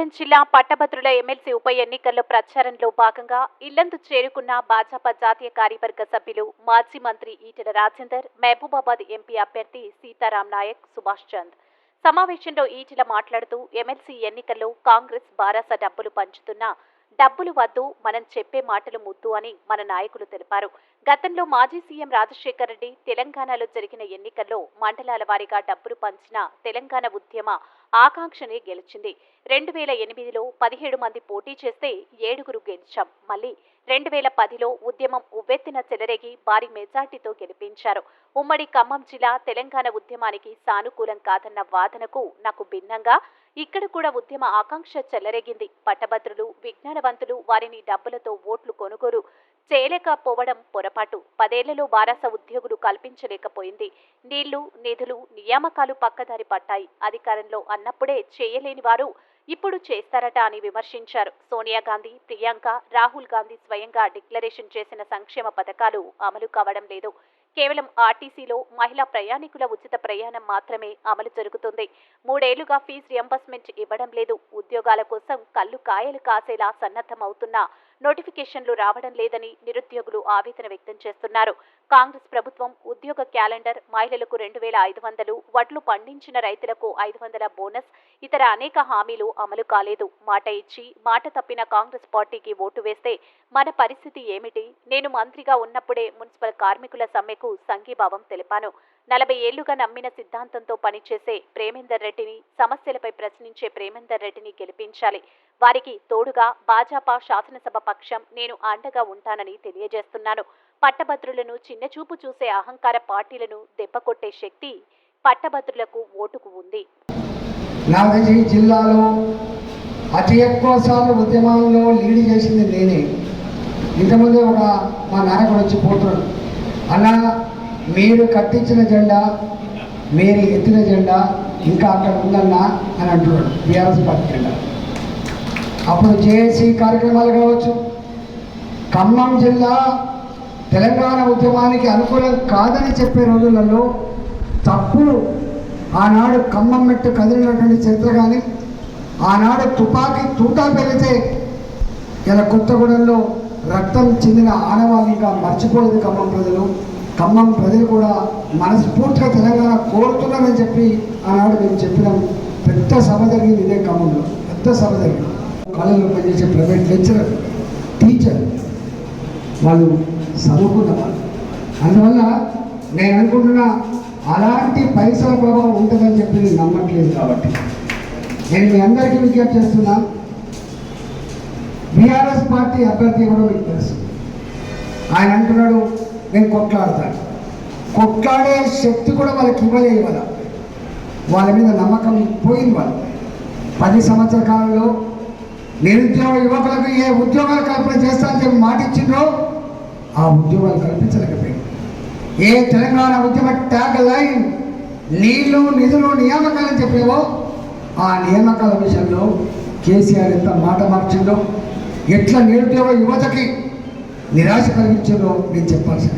కొత్తగూడెం జిల్లా పట్టభద్రుల ఎమ్మెల్సీ ఉప ఎన్నికల్లో ప్రచారంలో భాగంగా ఇల్లందు చేరుకున్న భాజపా జాతీయ కార్యవర్గ సభ్యులు మాజీ మంత్రి ఈటెల రాజేందర్ మహబూబాబాద్ ఎంపీ అభ్యర్థి సీతారాం నాయక్ సుభాష్ చంద్. సమావేశంలో ఈటెల మాట్లాడుతూ ఎమ్మెల్సీ ఎన్నికల్లో కాంగ్రెస్ బారాస డబ్బులు పంచుతున్నా డబ్బులు వద్దు మనం చెప్పే మాటలు ముద్దు అని మన నాయకులు తెలిపారు. గతంలో మాజీ సీఎం రాజశేఖర రెడ్డి తెలంగాణలో జరిగిన ఎన్నికల్లో మండలాల వారీగా డబ్బులు పంచిన తెలంగాణ ఉద్యమ ఆకాంక్షనే గెలిచింది. రెండు వేల ఎనిమిదిలో పదిహేడు మంది పోటీ చేస్తే ఏడుగురు గెలిచాం. మళ్ళీ రెండు వేల పదిలో ఉద్యమం ఉవ్వెత్తిన చెలరేగి భారీ మెజార్టీతో గెలిపించారు. ఉమ్మడి ఖమ్మం జిల్లా తెలంగాణ ఉద్యమానికి సానుకూలం కాదన్న వాదనకు నాకు భిన్నంగా ఇక్కడ కూడా ఉద్యమ ఆకాంక్ష చెలరేగింది. పట్టభద్రులు విజ్ఞానవంతులు వారిని డబ్బులతో ఓట్లు కొనుగోలు చేయలేకపోవడం పొరపాటు. పదేళ్ళలో బారాస ఉద్యోగులు కల్పించలేకపోయింది. నీళ్ళు నిధులు నియామకాలు పక్కదారి పట్టాయి. అధికారంలో అన్నప్పుడే చేయలేని వారు ఇప్పుడు చేస్తారట అని విమర్శించారు. సోనియా గాంధీ ప్రియాంక రాహుల్ గాంధీ స్వయంగా డిక్లరేషన్ చేసిన సంక్షేమ పథకాలు అమలు కావడం లేదు. కేవలం ఆర్టీసీలో మహిళా ప్రయాణికుల ఉచిత ప్రయాణం మాత్రమే అమలు జరుగుతుంది. మూడేళ్ళుగా ఫీజు రియంబర్స్మెంట్ ఇవ్వడం లేదు. ఉద్యోగాల కోసం కళ్ళు కాయలు కాసేలా సన్నద్ధమవుతున్నా నోటిఫికేషన్లు రావడం లేదని నిరుద్యోగులు ఆవేదన వ్యక్తం చేస్తున్నారు. కాంగ్రెస్ ప్రభుత్వం ఉద్యోగ క్యాలెండర్ మహిళలకు రెండు వేల ఐదు వందలు వడ్లు పండించిన రైతులకు ఐదు వందల బోనస్ ఇతర అనేక హామీలు అమలు కాలేదు. మాట ఇచ్చి మాట తప్పిన కాంగ్రెస్ పార్టీకి ఓటు వేస్తే మన పరిస్థితి ఏమిటి? నేను మంత్రిగా ఉన్నప్పుడే మున్సిపల్ కార్మికుల సమ్మెకు సంఘీభావం తెలిపాను. నలభై ఏళ్ళుగా నమ్మిన సిద్ధాంతంతో పనిచేసే ప్రేమేందర్ రెడ్డిని సమస్యలపై ప్రశ్నించే ప్రేమేందర్ రెడ్డిని గెలిపించాలి. వారికి తోడుగా భాజపా శాసనసభ పక్షం నేను అండగా ఉంటానని తెలియజేస్తున్నాను. పట్టభద్రులను చిన్నచూపు చూసే అహంకార పార్టీలను దెబ్బకొట్టే శక్తి పట్టభద్రులకు ఓటుకు ఉంది. నాగజీ జిల్లాలో అతి ఎక్కువ సార్లు ఉద్యమాల్లో లీడ్ చేసింది నేనే. ఇంతకుముందే ఒక మా నాయకుడు వచ్చి పోతున్నాడు. అన్న మీరు కట్టించిన జెండా మీరు ఎత్తిన జెండా ఇంకా అక్కడ ఉందన్నా అని అంటున్నాడు బీఆర్ఎస్ పార్టీ జెండా. అప్పుడు జేఏసీ కార్యక్రమాలు కావచ్చు. ఖమ్మం జిల్లా తెలంగాణ ఉద్యమానికి అనుకూలం కాదని చెప్పే రోజులలో తప్పుడు ఆనాడు ఖమ్మం మెట్టు కదిలినటువంటి చరిత్ర కానీ ఆనాడు తుపాకీ తూటా పెరిగితే ఇలా కొత్తగూడెంలో రక్తం చెందిన ఆనవాళ్ళుగా మర్చిపోలేదు ఖమ్మం ప్రజలు. ఖమ్మం ప్రజలు కూడా మనస్ఫూర్తిగా తెలంగాణ కోరుతున్నామని చెప్పి ఆనాడు మేము చెప్పినాం. పెద్ద సభ జరిగింది ఇదే ఖమ్మంలో. పెద్ద సభ జరిగింది. కాలేజీలో పనిచేసే ప్రైవేట్ లెక్చరర్ టీచర్ వాళ్ళు చదువుకున్న వాళ్ళు అందువల్ల నేను అనుకుంటున్నా అలాంటి పైసల ప్రభావం ఉంటుందని చెప్పి నేను నమ్మట్లేదు కాబట్టి. నేను మీ అందరికీ విజ్ఞప్తి చేస్తున్నా. బీఆర్ఎస్ పార్టీ అభ్యర్థి కూడా మీకు తెలుసు. ఆయన అంటున్నాడు నేను కొట్లాడతాను. కొట్లాడే శక్తి కూడా వాళ్ళకి ఇవ్వలేదు ఇవ్వాల వాళ్ళ మీద నమ్మకం పోయింది వాళ్ళు పది సంవత్సర కాలంలో నిరుద్యోగ యువకులకు ఏ ఉద్యోగాలు కల్పన చేస్తానని చెప్పి మాట ఇచ్చిండ్రో ఆ ఉద్యోగాలు కల్పించలేకపోయింది. ఏ తెలంగాణ ఉద్యమ ట్యాగ్ లైన్ నీళ్ళు నిధులు నియామకాలని చెప్పేవో ఆ నియామకాల విషయంలో కేసీఆర్ ఎంత మాట మార్చిందో ఎట్లా నిరుద్యోగ యువతకి నిరాశ కలిగించిందో నేను చెప్పాల్సిన